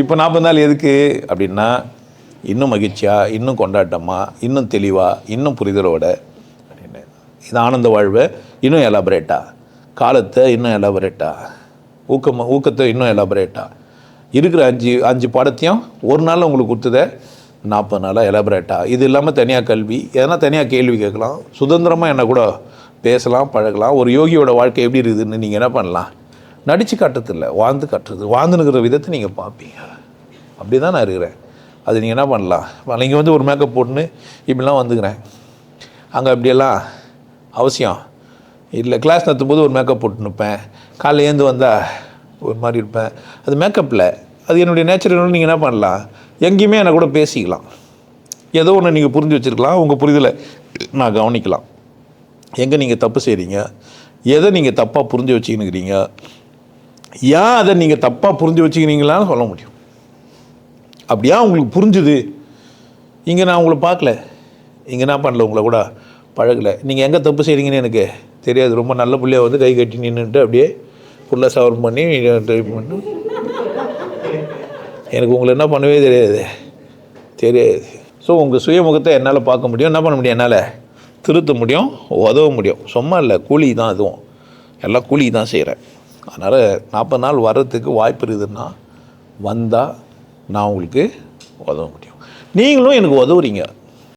இப்போ நாற்பது நாள் எதுக்கு அப்படின்னா இன்னும் மகிழ்ச்சியாக இன்னும் கொண்டாட்டமாக இன்னும் தெளிவாக இன்னும் புரிதலோட அப்படின்னு இது ஆனந்த வாழ்வை இன்னும் எலாபரேட்டாக காலத்தை இன்னும் எலாபரேட்டாக ஊக்கம் ஊக்கத்தை இன்னும் எலாபரேட்டாக இருக்கிற அஞ்சு அஞ்சு பாடத்தையும் ஒரு நாள் உங்களுக்கு கொடுத்ததை நாற்பது நாளாக எலாபரேட்டாக இது இல்லாமல் தனியாக கல்வி எதனா தனியாக கேள்வி கேட்கலாம். சுதந்திரமாக என்ன கூட பேசலாம் பழகலாம். ஒரு யோகியோட வாழ்க்கை எப்படி இருக்குதுன்னு நீங்கள் என்ன பண்ணலாம்? நடித்து காட்டுறதில்ல வாழ்ந்து காட்டுறது. வாழ்ந்துனுக்கிற விதத்தை நீங்கள் பார்ப்பீங்க. அப்படி தான் நான் இருக்கிறேன். அது நீங்கள் என்ன பண்ணலாம்? நீங்கள் வந்து ஒரு மேக்கப் போட்டுன்னு இப்படிலாம் வந்துக்கிறேன். அங்கே அப்படியெல்லாம் அவசியம். இல்லை கிளாஸ் நடத்தும் போது ஒரு மேக்கப் போட்டு நிற்பேன் காலைல ஏந்து வந்தால் ஒரு மாதிரி இருப்பேன். அது மேக்கப்பில் அது என்னுடைய நேச்சுரல் நீங்கள் என்ன பண்ணலாம்? எங்கேயுமே என்னை கூட பேசிக்கலாம். ஏதோ ஒன்று நீங்கள் புரிஞ்சு வச்சுருக்கலாம். உங்கள் புரிதலை நான் கவனிக்கலாம். எங்கே நீங்கள் தப்பு செய்கிறீங்க எதை நீங்கள் தப்பாக புரிஞ்சு வச்சுக்கினுக்கிறீங்க ஏன் அதை நீங்கள் தப்பாக புரிஞ்சு வச்சுக்கிறீங்களான்னு சொல்ல முடியும். அப்படியா? உங்களுக்கு புரிஞ்சுது. இங்கே நான் உங்களை பார்க்கல. இங்கே என்ன பண்ணல உங்களை கூட பழகலை. நீங்கள் எங்கே தப்பு செய்கிறீங்கன்னு எனக்கு தெரியாது. ரொம்ப நல்ல பிள்ளையாக வந்து கை கட்டி நின்றுட்டு அப்படியே ஃபுல்லாக சவரம் பண்ணி ட்ரை பண்ணி எனக்கு உங்களை என்ன பண்ணவே தெரியாது. தெரியாது. ஸோ உங்கள் சுயமுகத்தை என்னால் பார்க்க முடியும். என்ன பண்ண முடியும்? என்னால் திருத்த முடியும் உதவ முடியும். சும்மா இல்லை கூலி தான் அதுவும். எல்லாம் கூலி தான் செய்கிறேன் அதனால் நாற்பது நாள் வர்றதுக்கு வாய்ப்பு இருக்குதுன்னா வந்தால் நான் உங்களுக்கு உதவ முடியும். நீங்களும் எனக்கு உதவுறீங்க.